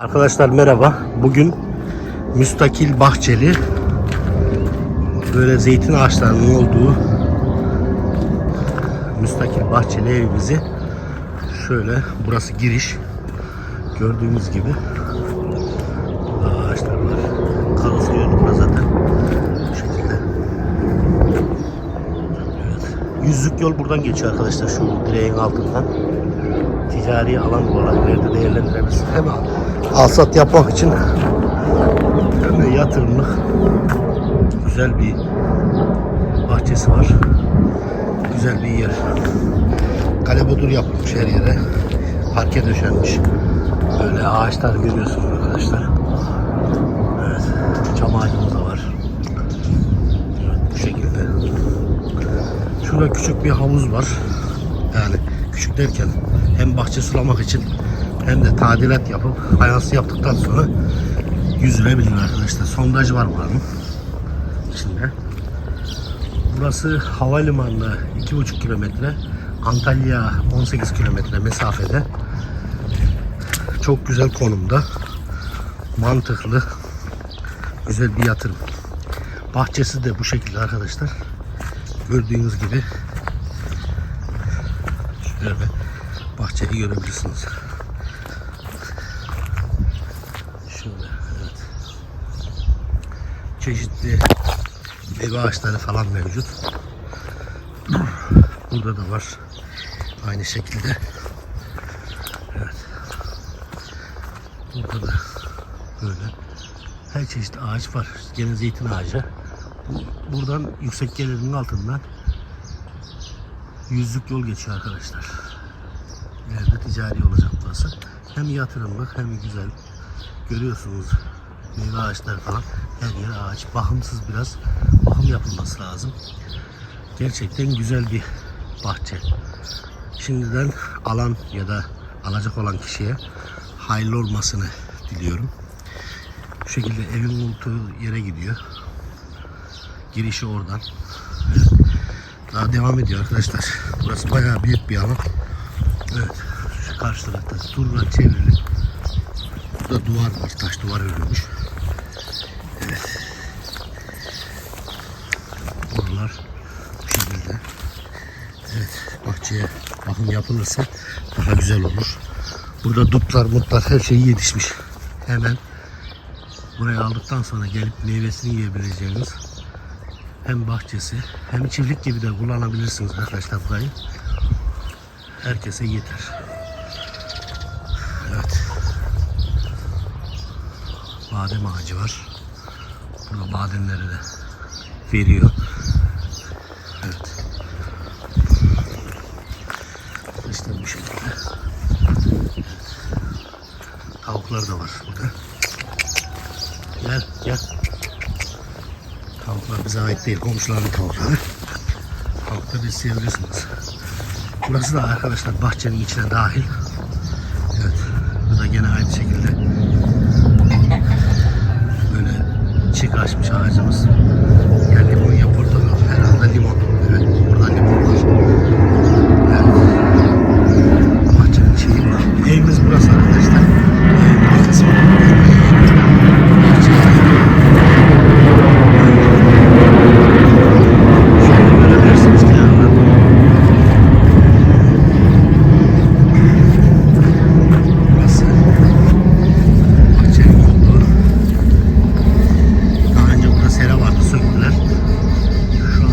Arkadaşlar merhaba. Bugün müstakil bahçeli böyle zeytin ağaçlarının olduğu müstakil bahçeli evimizi şöyle burası giriş gördüğünüz gibi burada ağaçlar var. Kalısı yönü burası zaten bu şekilde. Evet. Yüzlük yol buradan geçiyor arkadaşlar şu direğin altından ticari alan olarak ileride değerlendirebiliriz. Hem alsat yapmak için de yatırımlık güzel bir bahçesi var. Güzel bir yer. Kalebodur yapılmış her yere. Parke döşenmiş. Böyle ağaçlar görüyorsunuz arkadaşlar. Evet. Çam ağacımız da var. Evet, bu şekilde. Şurada küçük bir havuz var. Yani küçük derken hem bahçe sulamak için hem de tadilat yapıp fayansı yaptıktan sonra yüzülebilir arkadaşlar. Sondaj var buranın içinde. Burası havalimanına 2,5 kilometre. Antalya 18 kilometre mesafede. Çok güzel konumda. Mantıklı. Güzel bir yatırım. Bahçesi de bu şekilde arkadaşlar. Gördüğünüz gibi şöyle bahçeyi görebilirsiniz. Şöyle evet. Çeşitli meyve ağaçları falan mevcut. Burada da var. Aynı şekilde. Evet. Burada da böyle her çeşit ağaç var. Gene zeytin ağacı. Bu- Buradan yüksek gelirinin altından yüzlük yol geçiyor arkadaşlar. İleride ticari olacak burası. Hem yatırımlık hem güzel. Görüyorsunuz meyve ağaçları falan her yer ağaç. Bakımsız biraz bakım yapılması lazım. Gerçekten güzel bir bahçe. Şimdiden alan ya da alacak olan kişiye hayırlı olmasını diliyorum. Bu şekilde evin olduğu yere gidiyor. Girişi oradan. Daha devam ediyor arkadaşlar. Burası bayağı büyük bir alan. Evet. Şu karşı tarafta surla çevrili. Burada duvar var. Taş duvar örülmüş. Evet. Buralar bu şekilde. Evet. Bahçeye bakım yapılırsa daha güzel olur. Burada dutlar, mutlar her şey yetişmiş. Hemen buraya aldıktan sonra gelip meyvesini yiyebileceğiniz hem bahçesi hem çiftlik gibi de kullanabilirsiniz arkadaşlar burayı. Herkese yeter. Evet. Badem ağacı var. Burada bademleri de veriyor. Evet. İşte bu şekilde. Evet. Tavuklar da var burada. Gel gel. Tavuklar bize ait değil. Komşuların tavukları. Tavukları isteyebilirsiniz. Burası da arkadaşlar bahçenin içine dahil. Evet. Bu da gene aynı şekilde böyle çiğ açmış ağacımız. Ya limon ya portakal. Herhalde limon. Evet. Burada limon var. Evet. Bahçenin şeyi var. Evimiz burası arkadaşlar. Evin bahçesi var. Bahçe. Şöyle görebilirsiniz kenarından. Burası bahçenin olduğu. Daha önce burada sera vardı söktüler. Şu an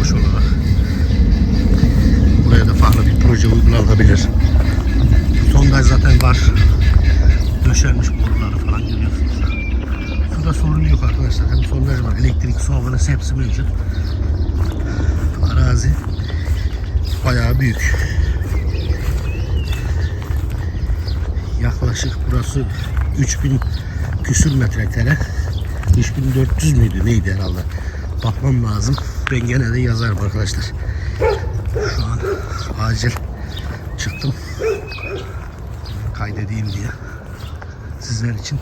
boş olarak. Buraya da farklı bir proje uygulanabilir. Sondaj zaten var. Döşenmiş boruları falan görüyorsunuz. Suda sorun yok arkadaşlar. Hem sondaj var, elektrik, su, havanız hepsi mevcut. Arazi bayağı büyük. Yaklaşık burası 3000 küsür metrekare. 3400 müydü neydi herhalde. Bakmam lazım. Ben gene de yazarım arkadaşlar. Şu an acil çıktım. Kaydedeyim diye. Sizler için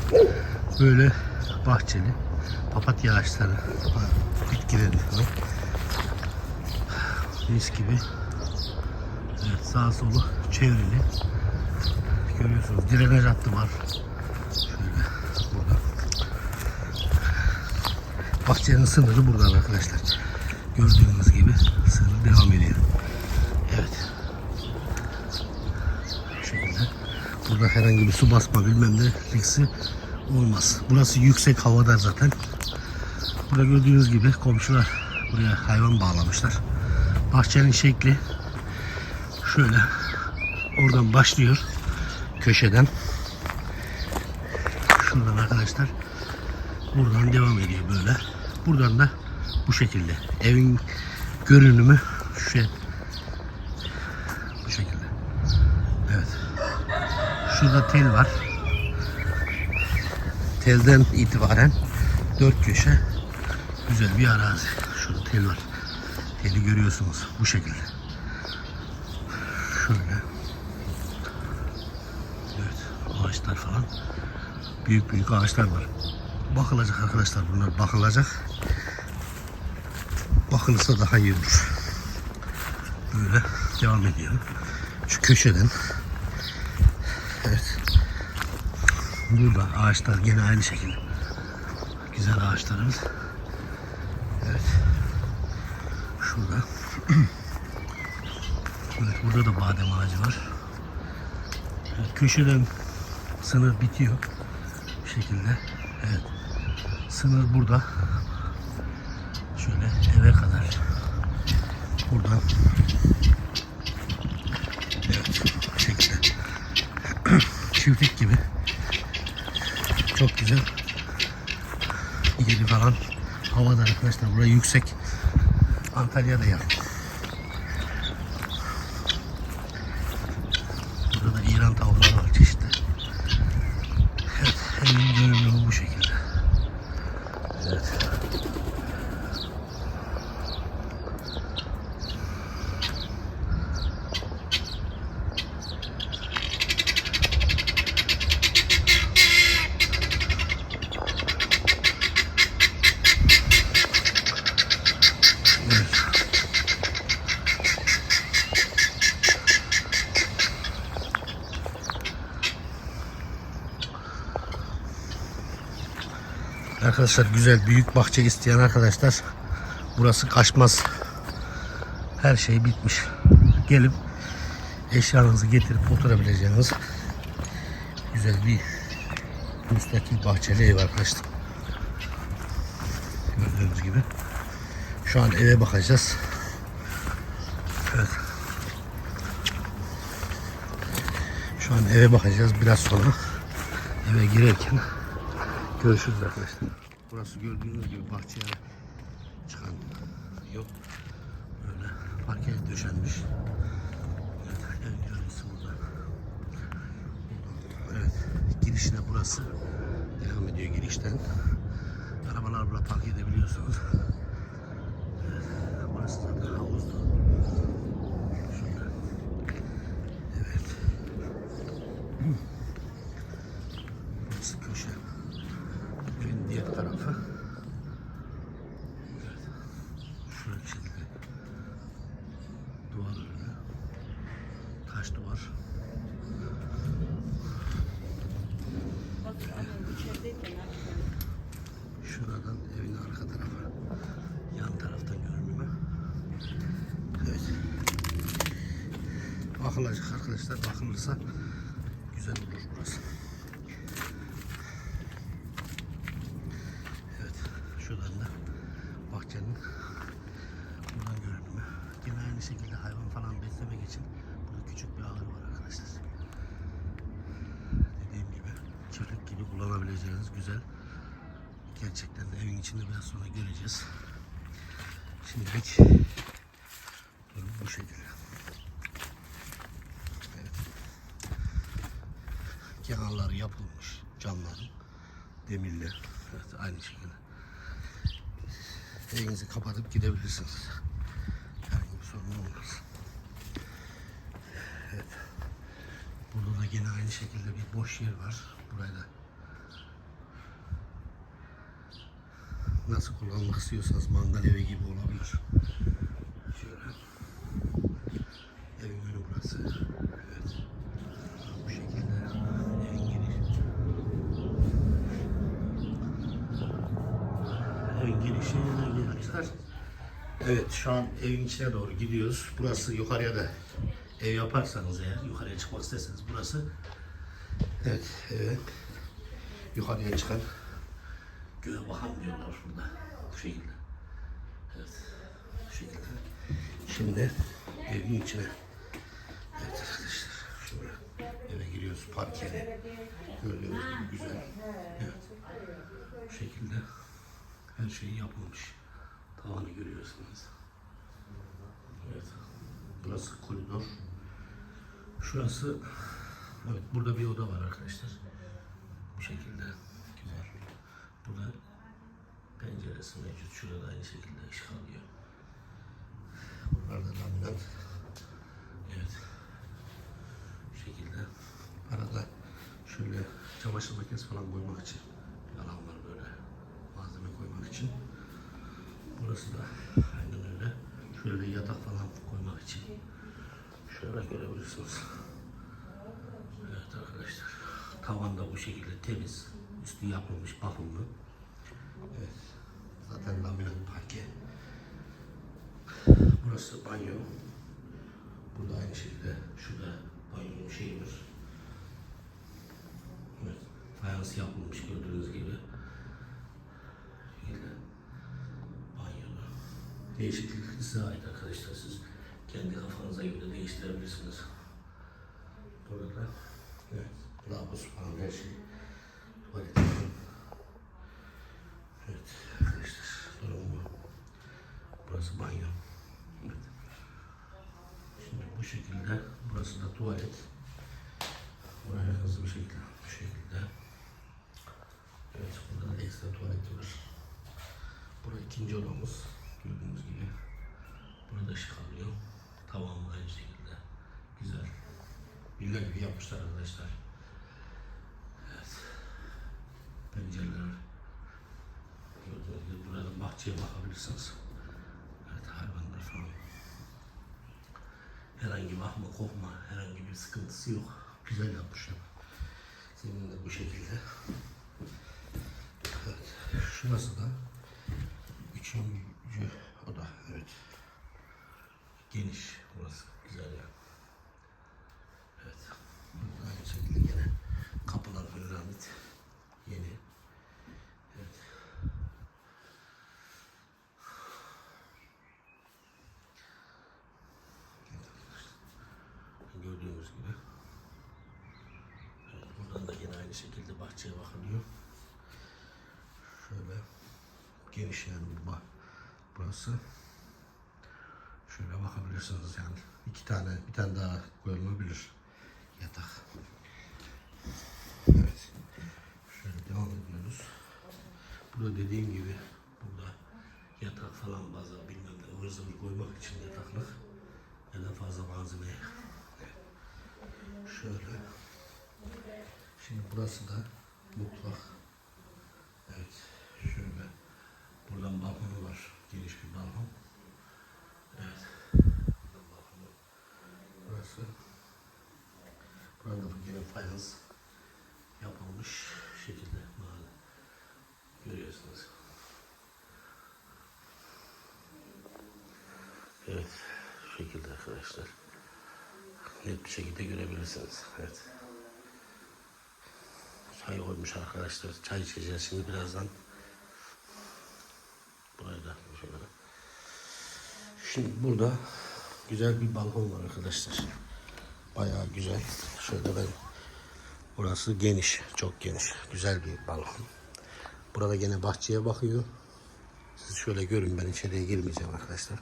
böyle bahçeli papatya ağaçları, bitkileri falan. Mis gibi. Evet, sağ solu çevrili. Görüyorsunuz drenaj hattı var. Şöyle burada. Bahçenin sınırı buradan arkadaşlar. Gördüğünüz gibi sınır devam ediyor. Evet. Şöyle. Burada herhangi bir su basma bilmem ne liksi olmaz. Burası yüksek havadar zaten. Burada gördüğünüz gibi komşular buraya hayvan bağlamışlar. Bahçenin şekli şöyle oradan başlıyor köşeden. Şuradan arkadaşlar buradan devam ediyor böyle. Buradan da bu şekilde. Evin görünümü şu şey. Bu şekilde. Evet. Şurada tel var. Telden itibaren dört köşe güzel bir arazi. Şurada tel var. Teli görüyorsunuz bu şekilde. Şöyle. Evet, ağaçlar falan. Büyük büyük ağaçlar var. Bakılacak arkadaşlar bunlar bakılacak. Bakılırsa daha iyi olur. Böyle devam ediyor. Şu köşeden. Evet. Burada ağaçlar gene aynı şekilde. Güzel ağaçlarımız. Evet. Şurada. Evet, burada da badem ağacı var. Evet, köşeden sınır bitiyor. Şekilde. Evet. Sınır burada. Şöyle eve kadar. Buradan. Evet. Bu şekilde. Çiftlik gibi. Çok güzel. Yeri falan. Havada arkadaşlar. Burası yüksek. Antalya'da yakın. Evet. Arkadaşlar güzel büyük bahçe isteyen arkadaşlar burası kaçmaz. Her şey bitmiş. Gelip eşyanızı getirip oturabileceğiniz güzel bir müstakil bahçeli ev arkadaşlar. Gördüğünüz gibi. Şu an eve bakacağız. Evet. Şu an eve bakacağız. Biraz sonra eve girerken Görüşürüz arkadaşlar. Burası gördüğünüz gibi bahçeye çıkan yol. Böyle parke döşenmiş. Evet, evin görüntüsü burada. Evet, girişine burası. Devam ediyor girişten. Arabalar burada park edebiliyorsunuz. Evet, burası zaten havuzdu. Şöyle. Evet. Burası köşe. Evin diğer tarafı. Evet. Şöyle bir şekilde. Duvar önü. Taş duvar. Şuradan evin arka tarafı. Yan taraftan görünümü. Evet. Bakılacak arkadaşlar. Bakılırsa güzel olur burası. Evet, şuradan da bahçenin buradan görünümü. Yine aynı şekilde hayvan falan beslemek için burada küçük bir ahır var arkadaşlar. Dediğim gibi çiftlik gibi kullanabileceğiniz güzel. Gerçekten de evin içinde biraz sonra göreceğiz. Şimdilik durum bu şekilde. Evet. Kenarları yapılmış camların demirli. Evet, aynı şekilde. Evinizi kapatıp gidebilirsiniz. Herhangi bir sorun olmaz. Evet. Burada da yine aynı şekilde bir boş yer var. Burayı da nasıl kullanmak istiyorsanız mangal evi gibi olabilir. Şöyle. Evin önü burası. Evet. Bu şekilde evin girişi. Evin girişi arkadaşlar. Evet şu an evin içine doğru gidiyoruz. Burası yukarıya da ev yaparsanız eğer yukarıya çıkmak isterseniz burası evet evet yukarıya çıkan göğe bakan diyorlar burada bu şekilde. Evet bu şekilde. Şimdi evin içine evet arkadaşlar şöyle eve giriyoruz park yeri. Gibi güzel. Evet. Her şey yapılmış. Tavanı görüyorsunuz. Evet. Burası koridor. Şurası evet burada bir oda var arkadaşlar. Bu şekilde güzel. Burada penceresi mevcut. Şurada da aynı şekilde ışık alıyor. Buralarda laminat. Evet. Bu şekilde. Arada şöyle çamaşır makinesi falan koymak için alan var böyle malzeme koymak için. Burası aynen öyle. Şöyle yatak falan koymak için. Şöyle görebilirsiniz. Evet arkadaşlar. Tavan da bu şekilde temiz. Üstü yapılmış bakımlı. Evet. Zaten laminat parke. Burası banyo. Burada aynı şekilde şurada banyonun şeyi var. Evet. Fayans yapılmış gördüğünüz gibi. Şekilde banyoda. Değişiklik size ait arkadaşlar. Siz kendi kafanıza göre değiştirebilirsiniz. Burada da evet, lavabosu falan her şey. Tuvalet. Evet arkadaşlar durum bu. Burası banyo. Evet. Şimdi bu şekilde burası da tuvalet. Buraya hızlı bir şekilde bu şekilde. Evet burada da ekstra tuvalet var. Burası ikinci odamız. Gördüğünüz gibi. Burada ışık alıyor. Tavan aynı şekilde. Güzel. Villa gibi yapmışlar arkadaşlar. Evet. Pencereler. Gördüğünüz gibi burada bahçeye bakabilirsiniz. Evet hayvanlar falan. Herhangi bir ahma kokma, herhangi bir sıkıntısı yok. Güzel yapmışlar. Zemin de bu şekilde. Evet. Şurası da üçüncü oda. Evet. Geniş burası. Güzel yani. Evet. Aynı şekilde yine kapılar granit. Yeni. Evet. Gördüğünüz gibi. Evet, buradan da yine aynı şekilde bahçeye bakılıyor. Şöyle geniş yani bu bah- burası. Şöyle bakabilirsiniz yani. iki tane, bir tane daha koyulabilir yatak. Evet. Şöyle devam ediyoruz. Burada dediğim gibi burada yatak falan baza bilmem ne ıvır koymak için yataklık ya da fazla malzeme. Şöyle. Şimdi burası da mutfak. Evet. Şöyle. Buradan balkonu var. Geniş bir balkon. Evet. Buradan balkonu. Burası. Burada da yine fayans yapılmış şekilde mahalle. Görüyorsunuz. Evet. Şu şekilde arkadaşlar. Net bir şekilde görebilirsiniz. Evet. Çay koymuş arkadaşlar. Çay içeceğiz şimdi birazdan. Burayı da şöyle. Şimdi burada güzel bir balkon var arkadaşlar. Bayağı güzel. Şöyle ben Burası geniş, çok geniş. Güzel bir balkon. Burada gene bahçeye bakıyor. Siz şöyle görün ben içeriye girmeyeceğim arkadaşlar.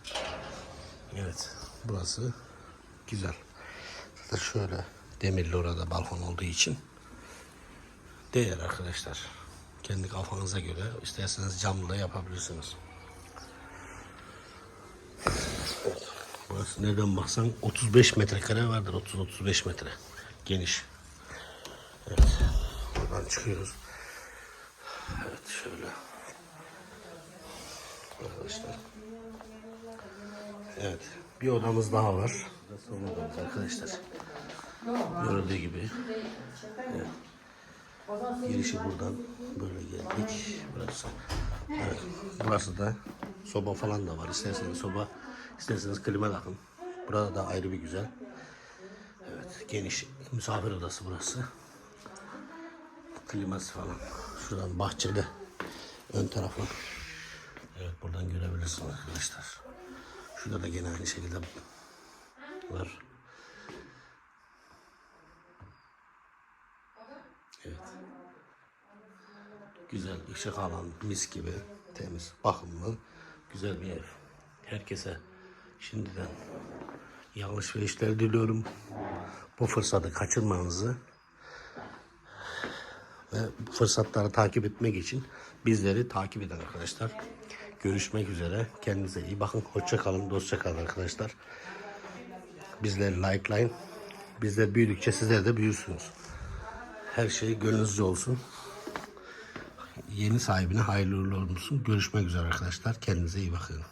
Evet, burası güzel. Zaten şöyle demirli orada balkon olduğu için değer arkadaşlar. Kendi kafanıza göre isterseniz camlı da yapabilirsiniz. Burası nereden baksan 35 metrekare vardır. 30-35 metre. Geniş. Evet. Buradan çıkıyoruz. Evet şöyle. Arkadaşlar. Evet. Bir odamız daha var. Son odamız arkadaşlar. Görüldüğü gibi. Evet. Girişi buradan böyle geldik. Burası. Evet. Burası da soba falan da var. İsterseniz soba, isterseniz klima takın. Burada da ayrı bir güzel. Evet, geniş misafir odası burası. Kliması falan. Şuradan bahçede ön tarafa. Evet, buradan görebilirsiniz arkadaşlar. Şurada da gene aynı şekilde var. Evet. Güzel, ışık alan, mis gibi, temiz, bakımlı, güzel bir ev. Herkese şimdiden iyi alışverişler diliyorum. Bu fırsatı kaçırmanızı ve bu fırsatları takip etmek için bizleri takip edin arkadaşlar. Görüşmek üzere. Kendinize iyi bakın. Hoşça kalın, dostça kalın arkadaşlar. Bizleri likelayın. Bizler büyüdükçe sizler de büyürsünüz. Her şey gönlünüzce olsun. Yeni sahibine hayırlı uğurlu olsun. Görüşmek üzere arkadaşlar. Kendinize iyi bakın.